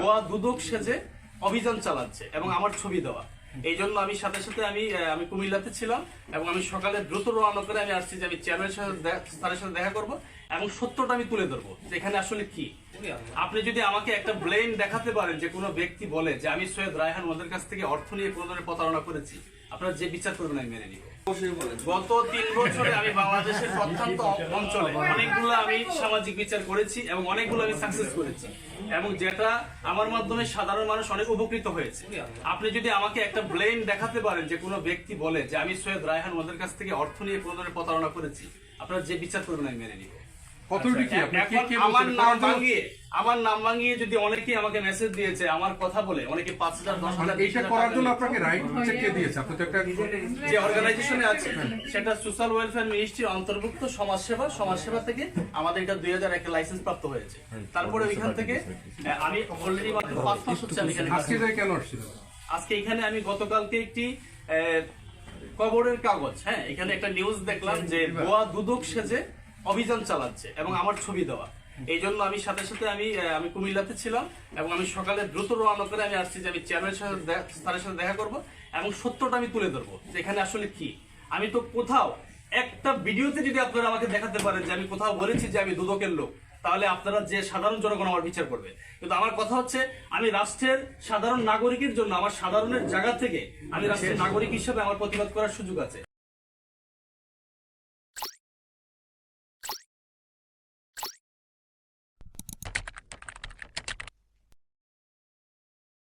গোয়া দুদক সেজে অভিযান চালাচ্ছে এবং আমার ছবি দেওয়া। এই জন্য আমি সাথে সাথে আমি আমি কুমিল্লাতে ছিলাম এবং আমি সকালে দ্রুত রওনা করে আমি আসছি যে আমি দে- তাদের সাথে দেখা করব এবং সত্যটা আমি তুলে ধরবো এখানে আসলে কি। আপনি যদি আমাকে একটা ব্লেম দেখাতে পারেন যে কোনো ব্যক্তি বলে যে আমি সৈয়দ রায়হান ওদের কাছ থেকে অর্থ নিয়ে কোনো ধরনের প্রতারণা করেছি আপনারা যে বিচার করবেন আমি মেনে নিব। গত তিন বছরে আমি বাংলাদেশের প্রত্যন্ত অঞ্চলে অনেকগুলো আমি সামাজিক বিচার করেছি এবং অনেকগুলো আমি সাকসেস করেছি। এবং যেটা আমার মাধ্যমে সাধারণ মানুষ অনেক উপকৃত হয়েছে। আপনি যদি আমাকে একটা ব্লেম দেখাতে পারেন যে কোনো ব্যক্তি বলে যে আমি সৈয়দ রায়হান ওদের কাছ থেকে অর্থ নিয়ে কোনো ধরনের প্রতারণা করেছি আপনারা যে বিচার করবেন আমি মেনে নিব। কতটুকু কি আপনি কে এখন কে আমার নাম ভাঙিয়ে আমার নাম ভাঙিয়ে যদি অনেকেই আমাকে মেসেজ দিয়েছে আমার কথা বলে অনেকে পাঁচ হাজার দশ মানে হাজার এইটা করার জন্য আপনাকে রাইট কে দিয়েছে? আপনি তো একটা যে অর্গানাইজেশনে আছে সেটা সোশ্যাল ওয়েলফেয়ার মিনিস্ট্রির অন্তর্ভুক্ত সমাজসেবা সমাজসেবা থেকে আমাদের এটা দুই হাজার একে লাইসেন্স প্রাপ্ত হয়েছে। তারপরে ওইখান থেকে আমি অলরেডি মাত্র পাঁচ মাস হচ্ছে আমি এখানে আজকে কেন আসছিল? আজকে এখানে আমি গতকালকে একটি আহ, খবরের কাগজ হ্যাঁ এখানে একটা নিউজ দেখলাম যে গোয়া দুদক সেজে অভিযান চালাচ্ছে এবং আমার ছবি দেওয়া। এই জন্য আমি সাথে সাথে আমি আমি কুমিল্লাতে ছিলাম এবং আমি সকালে দ্রুত রওনা করে আমি আসছি যে আমি চেয়ারম্যানের সাথে তাদের সাথে দেখা করব এবং সত্যটা আমি তুলে ধরবো যে এখানে আসলে কি। আমি তো কোথাও একটা ভিডিওতে যদি আপনারা আমাকে দেখাতে পারেন যে আমি কোথাও বলেছি যে আমি দুদকের লোক, তাহলে আপনারা যে সাধারণ জনগণ আমার বিচার করবে। কিন্তু আমার কথা হচ্ছে, আমি রাষ্ট্রের সাধারণ নাগরিকের জন্য, আমার সাধারণের জায়গা থেকে আমি রাষ্ট্রের নাগরিক হিসেবে আমার প্রতিবাদ করার সুযোগ আছে।